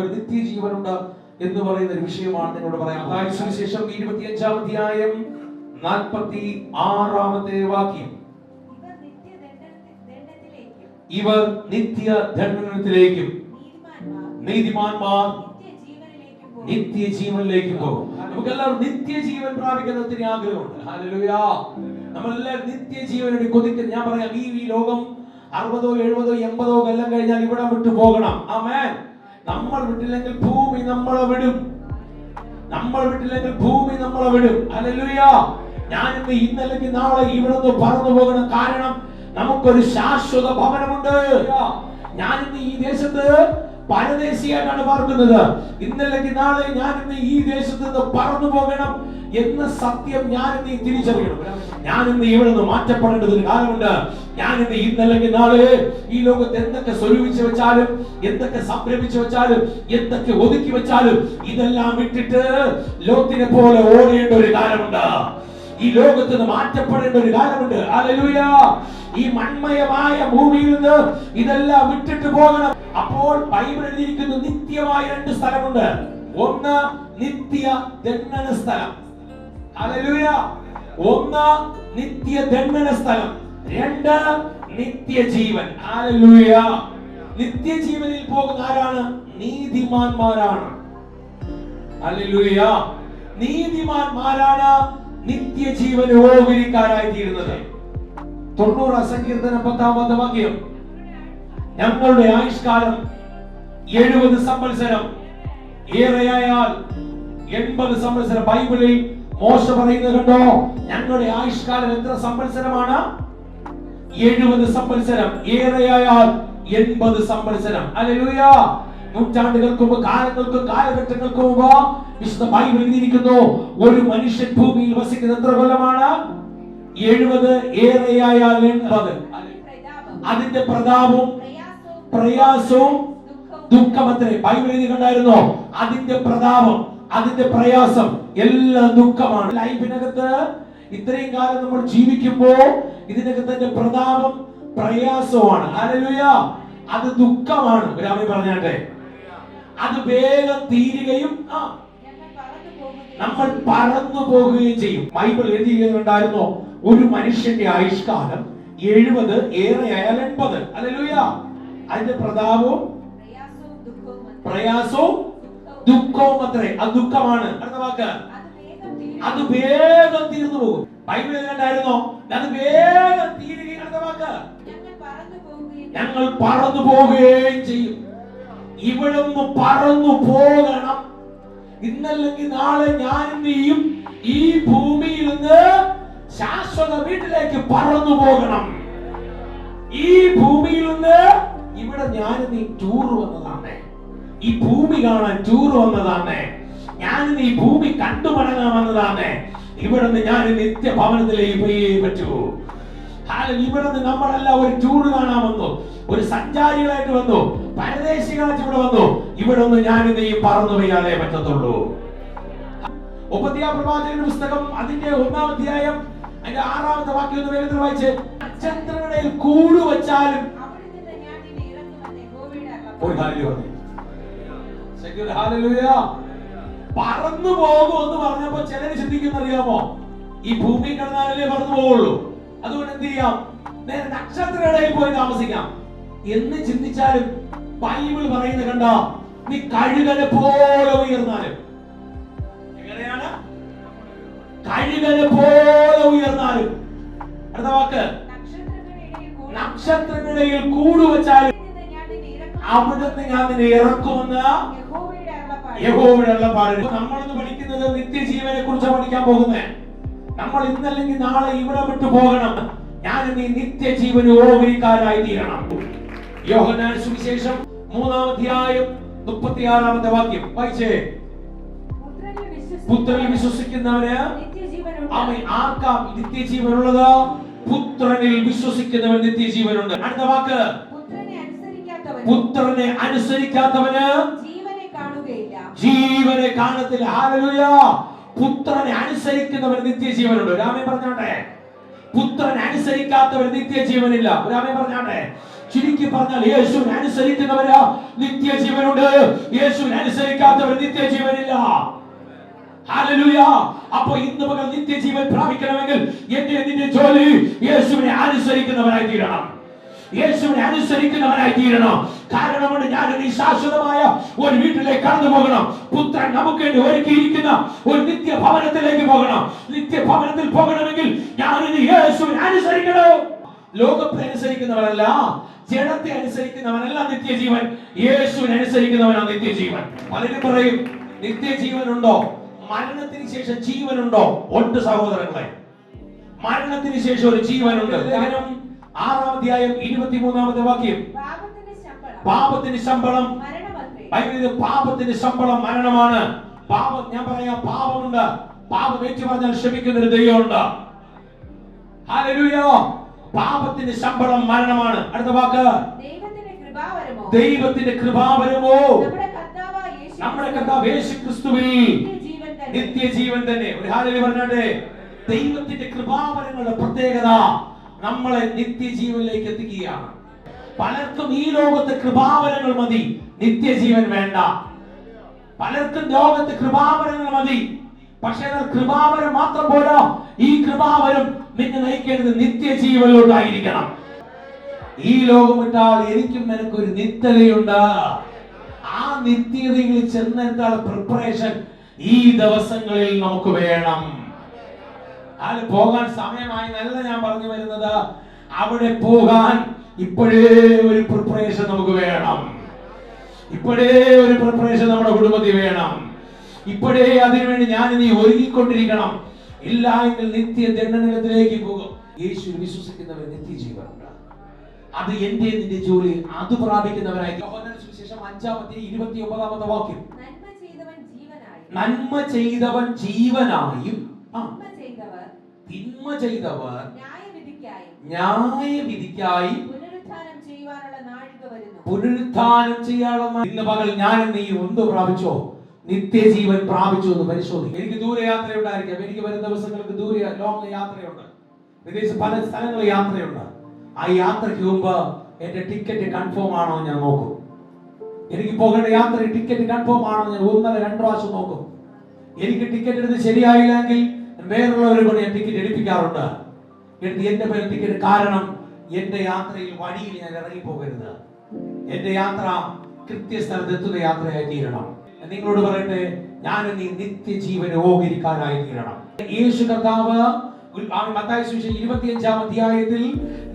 നമുക്കൊരു നിത്യജീവനുണ്ട് എന്ന് പറയുന്ന ഒരു വിഷയമാണ് നിങ്ങളോട് പറയാം ശേഷം സുവിശേഷം ഇരുപത്തിയഞ്ചാം അധ്യായം നാൽപ്പത്തി ആറാമത്തെ വാക്യം. ഇവർ നിത്യ ദണ്ഡനത്തിലേക്കും നീതിമാന്മാർ നിത്യജീവനിലേക്കും പോകും. നിത്യജീവനിലേക്ക് പോകും. നമുക്ക് എല്ലാവരും നിത്യജീവൻ പ്രാപിക്കുന്ന ഒത്തിരി ആഗ്രഹമുണ്ട്. ഹല്ലേലൂയ. നമ്മളെല്ലാവരും നിത്യജീവന് വേണ്ടി കൊതിക്കുന്നു ഞാൻ പറയാം ഈ ഈ ലോകം അറുപതോ എഴുപതോ എൺപതോ കൊല്ലം കഴിഞ്ഞാൽ ഇവിടെ വിട്ടു പോകണം. ആമേൻ. നമ്മൾ വിട്ടില്ലെങ്കിൽ ഭൂമി നമ്മളെ വിടും. നമ്മൾ വിട്ടില്ലെങ്കിൽ ഭൂമി നമ്മളെ വിടും. ഹല്ലേലൂയ. ഞാൻ ഇന്ന് ഇന്നല്ലെങ്കിൽ നാളെ ഇവിടെ നിന്ന് പറന്നു പോകണം. കാരണം നമുക്കൊരു ശാശ്വത ഭവനമുണ്ട്. ഞാൻ ഇന്ന് ഈ ദേശത്ത് പരദേശിയായിട്ടാണ് പാർക്കുന്നത് ഇന്നല്ലെങ്കിൽ നാളെ ഞാൻ ഇന്ന് ഈ ദേശത്ത് നിന്ന് പറന്നു പോകണം എന്ന സത്യം ഞാൻ ഇന്ന് തിരിച്ചറിയണം. ഞാൻ ഇന്ന് ഇവിടെ നിന്ന് മാറ്റപ്പെടേണ്ടത് ഒരു കാലമുണ്ട് ഞാൻ ഇന്ന് ഇന്നല്ലെങ്കിൽ നാളെ ഈ ലോകത്ത് എന്തൊക്കെ സ്വരൂപിച്ചു വെച്ചാലും എന്തൊക്കെ സംരംഭിച്ചു വെച്ചാലും എന്തൊക്കെ ഒതുക്കി വെച്ചാലും ഇതെല്ലാം വിട്ടിട്ട് ലോകത്തിനെ പോലെ ഓടേണ്ട ഒരു കാലമുണ്ട്. ഈ ലോകത്ത് നിന്ന് മാറ്റപ്പെടേണ്ട ഒരു കാലമുണ്ട്. ഹല്ലേലൂയ ഈ മൺമയമായ ഭൂമിയിൽ നിന്ന് ഇതെല്ലാം വിട്ടിട്ട് പോകണം. അപ്പോൾ ബൈബിൾ എഴുതിയിരിക്കുന്നു നിത്യമായ രണ്ട് സ്ഥലമുണ്ട്. ഒന്ന് നിത്യ ദണ്ഡന സ്ഥലം. ഹല്ലേലൂയ ഒന്ന് നിത്യ ദണ്ഡന സ്ഥലം. രണ്ട് നിത്യജീവൻ നിത്യ നിത്യജീവനിൽ പോകുന്ന ആരാണ്? നീതിമാന്മാരാണ്. ഹല്ലേലൂയ നീതിമാന്മാരാണ് നിത്യജീവൻ ഓഹരിക്കാരായി തീരുന്നത് തൊണ്ണൂറ് സങ്കീർത്തനം പത്താമത്തെ വാക്യം. ഞങ്ങളുടെ ആയുഷ്കാലം എഴുപത് സംവത്സരം. ഏറെയായാൽ എൺപത് സംവത്സരം. ബൈബിളിൽ മോശ പറയുന്നത് കണ്ടോ? ഞങ്ങളുടെ ആയുഷ്കാലം എത്ര സംവത്സരമാണ്? എഴുപത് സംവത്സരം. ഏറെയായാൽ എൺപത് സംവത്സരം. അല്ലേലൂയ. നൂറ്റാണ്ടുകൾക്ക് മുമ്പ് കാലങ്ങൾക്ക് കാലഘട്ടങ്ങൾക്ക് മുമ്പ് വിശുദ്ധ ബൈബിൾ എഴുതിയിരിക്കുന്നു. ഒരു മനുഷ്യൻ ഭൂമിയിൽ വസിക്കുന്ന എത്ര കൊല്ലമാണ്? എഴുപത് ഏറെയായാൽ അതിന്റെ പ്രതാപവും പ്രയാസവും ദുഃഖമത്രേ ബൈബിൾ എഴുതി കണ്ടായിരുന്നോ അതിന്റെ പ്രതാപം അതിന്റെ പ്രയാസം എല്ലാം ദുഃഖമാണ്. ലൈഫിനകത്ത് ഇത്രയും കാലം നമ്മൾ ജീവിക്കുമ്പോ ഇതിനകത്ത് അതിന്റെ പ്രതാപം പ്രയാസവുമാണ്. ഹല്ലേലൂയ. അത് ദുഃഖമാണ്. രാമി പറഞ്ഞാട്ടെ. അത് വേഗം തീരുകയും ആ. നമ്മൾ പറന്നു പോകുകയും ചെയ്യും. ബൈബിൾ എഴുതിയിരുന്നുണ്ടായിരുന്നോ ഒരു മനുഷ്യന്റെ ആയുഷ്കാലം എഴുപത് ഏറെ ഏറെയായാൽ എൺപത്. അല്ലേലൂയ. അതിന്റെ പ്രതാപവും പ്രയാസവും ദുഃഖവും അത്രേ. അത് ദുഃഖമാണ്. അടുത്ത വാക്ക്. അത് വേഗം തീർന്നു പോകും. ബൈബിൾ എഴുതിണ്ടായിരുന്നോ അത് വേഗം തീരുകയും അടുത്ത വാക്ക്. ഞങ്ങൾ പറന്നു പോകുകയും ചെയ്യും. ഇവിടെ പറന്നു പോകണം. ഇന്നല്ലെങ്കിൽ നാളെ ഞാൻ നീയും ഈ ഭൂമിയിൽ നിന്ന് ശാശ്വത വീട്ടിലേക്ക് പറന്നു പോകണം. ഈ ഭൂമിയിൽ നിന്ന് ഇവിടെ ഞാൻ നീ ടൂർ വന്നതാണ്. ഈ ഭൂമി കാണാൻ ടൂർ വന്നതാണ്. ഞാൻ ഈ ഭൂമി കണ്ടു മടങ്ങാൻ വന്നതാണ്. ഇവിടെ നിന്ന് ഞാൻ നിത്യഭവനത്തിലേക്ക് പോയേ പറ്റൂ. ഇവിടെ നിന്ന് നമ്മളെല്ലാം ഒരു ടൂർ കാണാൻ വന്നു. ഒരു സഞ്ചാരികളായിട്ട് വന്നു. പരദേശികളായിട്ട് ഇവിടെ വന്നു. ഇവിടെ ഒന്ന് ഞാൻ നീ പറന്നു വയ്യാതെ പറ്റത്തുള്ളൂ. ഉപദ്യാ പ്രവാചകന്റെ പുസ്തകം അതിന്റെ ഒന്നാം അധ്യായം അതിന്റെ ആറാമത്തെ വാക്യം ഒന്ന് വേഗത്തിൽ വായിച്ച്. നക്ഷത്രങ്ങളിൽ കൂട് വച്ചാലും. പറന്നു പോകും എന്ന് പറഞ്ഞപ്പോ ചിലര് ചിന്തിക്കുന്ന അറിയാമോ ഈ ഭൂമി കിടന്നാലല്ലേ പറന്നു പോവുള്ളൂ. അതുകൊണ്ട് എന്ത് ചെയ്യാം? നേരെ നക്ഷത്രയിടയിൽ പോയി താമസിക്കാം. എന്ന് ചിന്തിച്ചാലും ബൈബിൾ പറയുന്നത് കണ്ട? നീ കഴുകനെ പോലെ ഉയർന്നാലും. എങ്ങനെയാണ്? കഴുകനെ പോലെ ഉയർന്നാലും. അടുത്ത വാക്ക്. നക്ഷത്രങ്ങളിൽ കൂടു വെച്ചാലും കൂടുവച്ചാലും. അവിടുന്ന് ഞാൻ നിന്നെ ഇറക്കുമെന്ന് യഹോവയുടെ അരുളപ്പാട്. നമ്മളിന്ന് പഠിക്കുന്നത് നിത്യജീവനെ കുറിച്ച് പഠിക്കാൻ പോകുന്നേ നമ്മൾ ഇന്നല്ലെങ്കിൽ നാളെ ഇവിടെ വിട്ടു പോകണം. ഞാൻ നീ നിത്യജീവന് ഓഹരിക്കാരായി തീരണം യോഹനാൻ സുവിശേഷം മൂന്നാം അധ്യായം മുപ്പത്തിയാറാമത്തെ വാക്യം. വായിച്ചേ. പുത്രനിൽ വിശ്വസിക്കുന്നവന്. അവൻ ആർക്കാ നിത്യജീവനുള്ളത്? പുത്രനിൽ വിശ്വസിക്കുന്നവൻ നിത്യജീവനുണ്ട്. അടുത്ത വാക്ക്. പുത്രനെ അനുസരിക്കാത്തവന്. ജീവനെ കാണത്തില്ല. ഹാലലുയ പുത്രനെ അനുസരിക്കുന്നവർ നിത്യജീവനുണ്ട്. രാമൻ പറഞ്ഞാട്ടെ? പുത്രൻ അനുസരിക്കാത്തവർ നിത്യജീവനില്ല. രാമേ പറഞ്ഞാട്ടെ? ചുരുക്കി പറഞ്ഞാൽ യേശുവിനെ അനുസരിക്കുന്നവര് നിത്യജീവനുണ്ട്. യേശുവിനെ അനുസരിക്കാത്തവർ നിത്യജീവനില്ല. അപ്പൊ ഇന്ന് പകൽ നിത്യജീവൻ പ്രാപിക്കണമെങ്കിൽ എന്റെ നിന്റെ ജോലി യേശുവിനെ അനുസരിക്കുന്നവരായി തീരണം. യേശുവിനെ അനുസരിക്കുന്നവനായി തീരണം. കാരണമുണ്ട് ഞാനൊരു ശാശ്വതമായ ഒരു വീട്ടിലേക്ക് കടന്നു പോകണം. പുത്രൻ നമുക്ക് വേണ്ടി ഒരുക്കിയിരിക്കുന്ന ഒരു നിത്യ ഭവനത്തിലേക്ക് പോകണം. നിത്യ ഭവനത്തിൽ പോകണമെങ്കിൽ ഇനി യേശുവിനെ അനുസരിക്കണം. ലോകത്തെ അനുസരിക്കുന്നവരല്ല ജഡത്തെ അനുസരിക്കുന്നവനല്ല നിത്യജീവൻ. യേശുവിനെ അനുസരിക്കുന്നവനാണ് നിത്യജീവൻ. പലരും പറയും നിത്യജീവൻ ഉണ്ടോ മരണത്തിന് ശേഷം ജീവനുണ്ടോ? ഉണ്ട് സഹോദരങ്ങളെ. മരണത്തിന് ശേഷം ഒരു ജീവനുണ്ട്. ലേഖനം ആറാം അധ്യായം ഇരുപത്തിമൂന്നാമത്തെ വാക്യം. പാപത്തിന് ശമ്പളം. ബൈബിളിൽ ഇത് പാപത്തിന് ശമ്പളം മരണമാണ്. പാപം ഞാൻ പറയാ പാപമുണ്ട്. പാപം ഏറ്റു പറഞ്ഞാൽ ക്ഷമിക്കുന്ന ഒരു ദൈവമുണ്ട്. പാപത്തിന്റെ പാപത്തിന് ശമ്പളം മരണമാണ്. അടുത്ത വാക്ക്. ദൈവത്തിന്റെ കൃപാവരമോ നമ്മുടെ കർത്താവ് യേശു ക്രിസ്തുവിൽ നിത്യജീവൻ തന്നെ. നിത്യജീവൻ തന്നെ. ഒരു ഹാലലി പറഞ്ഞാട്ടെ? ദൈവത്തിന്റെ കൃപാവരങ്ങളുടെ പ്രത്യേകത. നമ്മളെ നിത്യജീവനിലേക്ക് എത്തിക്കുകയാണ്. പലർക്കും ഈ ലോകത്തെ കൃപാവരങ്ങൾ മതി. നിത്യജീവൻ വേണ്ട. പലർക്കും ലോകത്ത് കൃപാവരങ്ങൾ മതി. പക്ഷേ കൃപാവരം മാത്രം പോരാ. ഈ കൃപാവരം നിന്നെ നയിക്കേണ്ടത് നിത്യജീവനിലോട്ടായിരിക്കണം ഈ ലോകം വിട്ടാൽ എനിക്കും നിനക്കൊരു നിത്യതയുണ്ട്. ആ നിത്യതയിൽ ചെന്നെത്താൻ പ്രിപ്പറേഷൻ ഈ ദിവസങ്ങളിൽ നമുക്ക് വേണം. അത് പോകാൻ സമയമായി നല്ല ഞാൻ പറഞ്ഞു വരുന്നത്. അവിടെ പോകാൻ ഇപ്പോഴേ ഒരു പ്രിപ്പറേഷൻ നമുക്ക് വേണം. ഇപ്പോഴേ ഒരു പ്രിപ്പറേഷൻ നമ്മുടെ കുടുംബത്തിൽ വേണം. ഇപ്പോഴേ അതിനുവേണ്ടി ഞാൻ ഇനി ഒരുങ്ങിക്കൊണ്ടിരിക്കണം. ഇല്ല എങ്കിൽ നിത്യ ദണ്ഡനത്തിലേക്ക് പോകും. യേശു വിശ്വസിക്കുന്നവർ നിത്യജീവനുണ്ട് അത് എന്റെ നിന്റെ ജോലി അത് പ്രാപിക്കുന്നവരായിരിക്കും. സുവിശേഷം അഞ്ചാമത്തെ ഇരുപത്തി ഒമ്പതാമത്തെ വാക്യം. നന്മ ചെയ്തവൻ ജീവനായി ആ, തിന്മ ചെയ്തവർ ന്യായവിധിക്കായും പുനരുത്ഥാനം വരുന്നു. ചെയ്യാനുള്ള ഇന്ന് പകൽ ഞാൻ നീ ഒന്ന് പ്രാപിച്ചോ? നിത്യജീവൻ പ്രാപിച്ചു എന്ന് പരിശോധിക്കും. എനിക്ക് ദൂരയാത്ര ഉണ്ടായിരിക്കാം എനിക്ക് വരും ദിവസങ്ങൾക്ക് ദൂര ലോങ് യാത്രയുണ്ട്. വിദേശ പല സ്ഥലങ്ങളിൽ യാത്രയുണ്ട്. ആ യാത്രയ്ക്ക് മുമ്പ് എന്റെ ടിക്കറ്റ് കൺഫേം ആണോ ഞാൻ നോക്കും. എനിക്ക് പോകേണ്ട യാത്ര ടിക്കറ്റ് കൺഫേം ആണോ ഞാൻ ഒന്നര രണ്ടു പ്രാവശ്യം നോക്കും. എനിക്ക് ടിക്കറ്റ് എടുത്ത് ശരിയായില്ലെങ്കിൽ വേറുള്ളവരെ കൊണ്ട് ടിക്കറ്റ് എടുപ്പിക്കാറുണ്ട്. എടുത്ത് എന്റെ പേര് ടിക്കറ്റ് കാരണം എന്റെ യാത്രയിൽ വഴിയിൽ ഞാൻ ഇറങ്ങി പോകരുത് എന്റെ യാത്ര കൃത്യസ്ഥലത്ത് എത്തുന്ന യാത്രയായി തീരണം. നിങ്ങളോട് പറയട്ടെ ഞാൻ നീ നിത്യജീവൻ ഓഹരിക്കാനായി തീരണം. യേശു കർത്താവ് മത്തായി സുവിശേഷം ഇരുപത്തിയഞ്ചാം അധ്യായത്തിൽ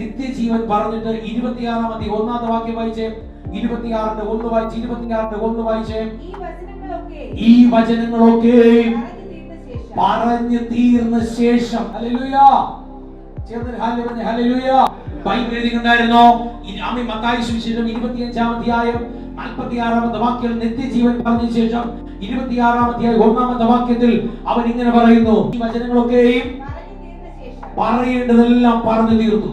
നിത്യജീവൻ പറഞ്ഞിട്ട് ഇരുപത്തിയാറാം അധ്യായം ഒന്നാമത്തെ വാക്യം വായിച്ചേ. ഇരുപത്തിയാറിന്റെ ഒന്ന് വായിച്ച് ഇരുപത്തിയാറിന്റെ ഒന്ന് വായിച്ചേ. ഈ വചനങ്ങളൊക്കെ പറഞ്ഞു തീർന്ന ശേഷം ആമി മത്തായി സുവിശേഷം ശേഷം അവൻ ഇങ്ങനെ പറയുന്നു. ഈ വചനങ്ങളൊക്കെയും പറയേണ്ടതെല്ലാം പറഞ്ഞു തീർത്തു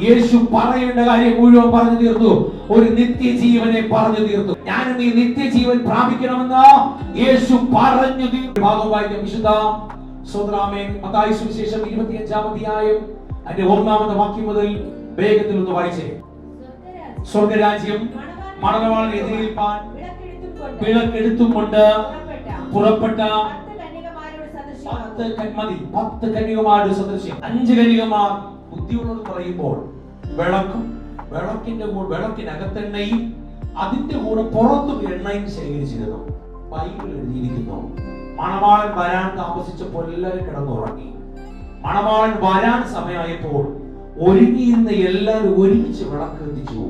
യേശു പറയേണ്ട കാര്യം മുഴുവൻ പറഞ്ഞു തീർത്തു ഒരു നിത്യജീവനെ പറഞ്ഞു തീർത്തു. ഞാനും ഈ നിത്യജീവൻ പ്രാപിക്കണമെന്ന് യേശു പറഞ്ഞു തീർത്തു. ഭാഗം വായിക്കാം വിശുദ്ധ സോദരാമേൻ മതായ സുവിശേഷം ഇരുപത്തിയഞ്ചാം അധ്യായം അതിന്റെ ഒന്നാമത്തെ വാക്യം മുതൽ വേഗത്തിൽ ഒന്ന് വായിച്ചേ. സ്വർഗരാജ്യം മണവാളൻ എതിരേൽപ്പാൻ വിളക്കെടുത്തും കൊണ്ട് പുറപ്പെട്ട പത്ത് മതി പത്ത് കന്യകമാരുടെ സദൃശ്യം. അഞ്ച് കന്യകമാർ ബുദ്ധിയുള്ളത് പറയുമ്പോൾ വിളക്കും. വിളക്കിന്റെ വിളക്കിനകത്തെണ്ണയും അതിന്റെ കൂടെ പുറത്തും എണ്ണയും ശേഖരിച്ചിരുന്നു ബൈബിൾ എഴുതിയിരിക്കുന്നു. മണവാളൻ വരാൻ താമസിച്ചപ്പോൾ എല്ലാവരും കിടന്നുറങ്ങി. മണവാളൻ വരാൻ സമയമായപ്പോൾ ഒരുങ്ങിയിരുന്ന എല്ലാവരും ഒരുമിച്ച് വിളക്ക് എത്തിച്ചു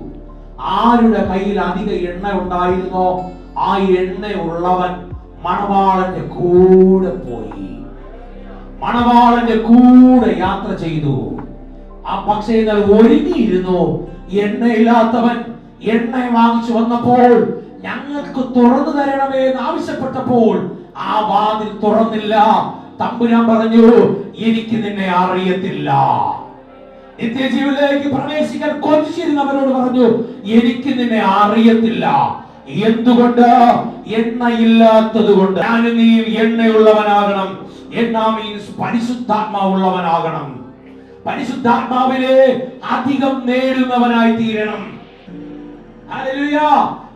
ആരുടെ കയ്യിൽ അധിക എണ്ണ ഉണ്ടായിരുന്നോ? ആ എണ്ണ ഉള്ളവൻ മണവാളന്റെ കൂടെ പോയി. മണവാളന്റെ കൂടെ യാത്ര ചെയ്തു. ആ പക്ഷേ എന്നാൽ ഒരുങ്ങിയിരുന്നു. എണ്ണയില്ലാത്തവൻ എണ്ണ വാങ്ങിച്ചു വന്നപ്പോൾ ഞങ്ങൾക്ക് തുറന്നു തരണമേ എന്ന് ആവശ്യപ്പെട്ടപ്പോൾ ആ വാതിൽ തുറന്നില്ല. തമ്പുരാൻ പറഞ്ഞു എനിക്ക് നിന്നെ അറിയത്തില്ല. നിത്യജീവിലേക്ക് പ്രവേശിക്കാൻ കൊതിച്ചിരുന്നവരോട് പറഞ്ഞു എനിക്ക് നിന്നെ അറിയത്തില്ല. എന്തുകൊണ്ട്? എണ്ണയില്ലാത്തത് കൊണ്ട് ഞാനും നീ എണ്ണയുള്ളവനാകണം. എണ്ണ മീൻസ് പരിശുദ്ധാത്മാവുള്ളവനാകണം. പരിശുദ്ധാത്മാവിനെ അധികം നേടുന്നവനായി തീരണം.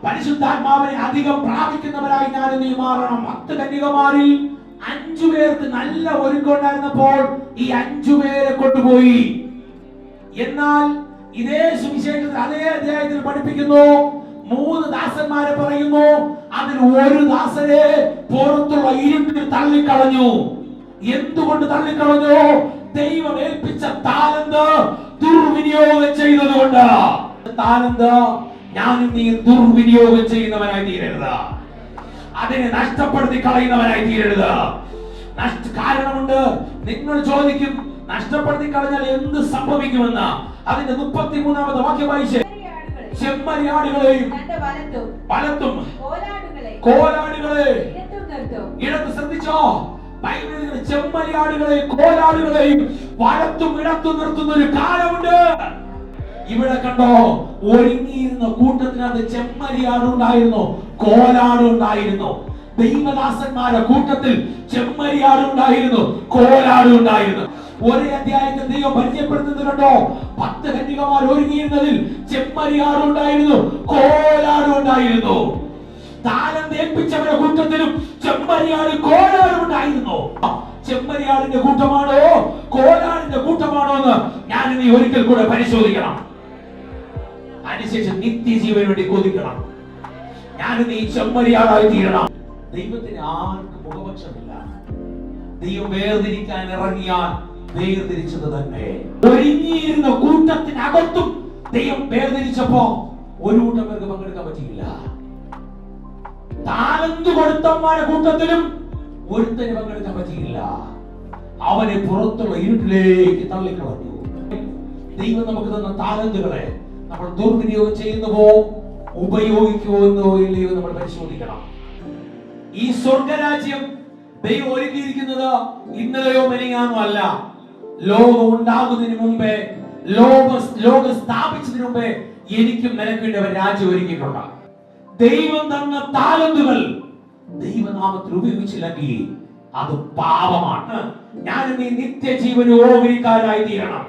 പരിശുദ്ധാത്മാവിനെ അധികം പ്രാപിക്കുന്നവരായി ഞാൻ നീ മാറണം. പത്ത് കന്യകമാരിൽ അഞ്ചു പേർക്ക് നല്ല ഒരുക്കമുണ്ടായിരുന്നപ്പോൾ ഈ അഞ്ചു പേരെ കൊണ്ടുപോയി. എന്നാൽ ഇതേ സുവിശേഷത്തിൽ അതേ അധ്യായത്തിൽ പഠിപ്പിക്കുന്നു. മൂന്ന് ദാസന്മാരെ പറയുന്നു. അതിൽ ഒരു ദാസനെ പുറത്തുള്ള ഇരുട്ടിൽ തള്ളിക്കളഞ്ഞു. എന്തുകൊണ്ട് തള്ളിക്കളഞ്ഞു? ദൈവം ഏൽപ്പിച്ച താലന്ത് ദുർവിനിയോഗം ചെയ്തതുകൊണ്ട്. താലന്ത് ഞാനും നീ ദുർവിനിയോഗം ചെയ്യുന്നവനായി തീരരുത്. അതിനെ നഷ്ടപ്പെടുത്തി കളയുന്നവനായി തീരരുത്. നഷ്ട കാരണമുണ്ട്. നിങ്ങൾ ചോദിക്കും നഷ്ടപ്പെടുത്തി കളഞ്ഞാൽ എന്ത് സംഭവിക്കുമെന്ന്. അതിന്റെ മുപ്പത്തി മൂന്നാമത്തെ വാക്യം വായിച്ചേ ചെമ്മരിയാടുകളെ ചെമ്മരിയാടുകളെയും പലത്തും വലത്തും കോലാടുകളെ ഇടത്തും ശ്രദ്ധിച്ചോ? ചെമ്മരിയാടുകളെയും കോലാടുകളെയും വലത്തും ഇടത്തും നിർത്തുന്ന ഒരു കാലമുണ്ട്. ഇവിടെ കണ്ടോ ഒരുങ്ങിയിരുന്ന കൂട്ടത്തിനകത്ത് ചെമ്മരിയാടുണ്ടായിരുന്നു കോലാടുണ്ടായിരുന്നു ദൈവദാസന്മാരുടെ കൂട്ടത്തിൽ ചെമ്മരിയാടുണ്ടായിരുന്നു കോലാടുണ്ടായിരുന്നു ഒരേ അധ്യായത്തിൽ ദൈവം പരിചയപ്പെടുത്തുന്നത് കണ്ടോ പത്ത് ഖണ്ഡികമാർ ഒരുങ്ങിയിരുന്നതിൽ ചെമ്മരിയാടുണ്ടായിരുന്നു കോലാടുണ്ടായിരുന്നു താലന്ത് ഏൽപ്പിച്ചവരുടെ കൂട്ടത്തിലും ചെമ്മരിയാട് കോലാടും ഉണ്ടായിരുന്നു ചെമ്മരിയാടിന്റെ കൂട്ടമാണോ? കോലാടിന്റെ കൂട്ടമാണോ എന്ന് ഞാൻ ഇനി ഒരിക്കൽ കൂടെ പരിശോധിക്കണം. അതിനുശേഷം നിത്യജീവന് വേണ്ടി കൊതിക്കണം. ഞാൻ ഇനി ചെമ്മരിയാടായി തീരണം. ദൈവത്തിന് ആർക്കും മുഖപക്ഷമില്ല. ദൈവം വേർതിരിക്കാൻ ഇറങ്ങിയാൽ വേർതിരിച്ചത് തന്നെ. ഒരുങ്ങിയിരുന്ന കൂട്ടത്തിനകത്തും ദൈവം വേർതിരിച്ചപ്പോ ഒരു കൂട്ടം പേർക്ക് പങ്കെടുക്കാൻ പറ്റിയില്ല. താലന്ത് കൊടുത്തന്മാരുടെ കൂട്ടത്തിലും ഒരുത്തന് പങ്കെടുക്കാൻ പറ്റിയില്ല. അവനെ പുറത്തുള്ള ഇരുട്ടിലേക്ക് തള്ളിക്കളഞ്ഞു. ദൈവം നമുക്ക് തന്ന താലന്തുകളെ നമ്മൾ ദുർവിനിയോഗം ചെയ്യുന്നുവോ ഉപയോഗിക്കുമെന്നോ ഇല്ലയോ നമ്മൾ പരിശോധിക്കണം. ഈ സ്വർഗരാജ്യം ദൈവം ഒരുക്കിയിരിക്കുന്നത് ഇന്നലെയോ മെനിയാനോ അല്ല. ലോകം ഉണ്ടാകുന്നതിന് മുമ്പേ ലോക ലോകം സ്ഥാപിച്ചതിന് മുമ്പേ എനിക്കും നിനക്കേണ്ടി അവൻ അവർ രാജ്യം ഒരുക്കിയിട്ടുണ്ട്. ദൈവം തന്ന താലന്തുകൾ ദൈവനാമത്തിൽ ഉപയോഗിച്ചില്ലെങ്കിൽ അത് പാപമാണ്. ഞാൻ നീ നിത്യജീവന് ഓഹരിക്കാരായി തീരണം.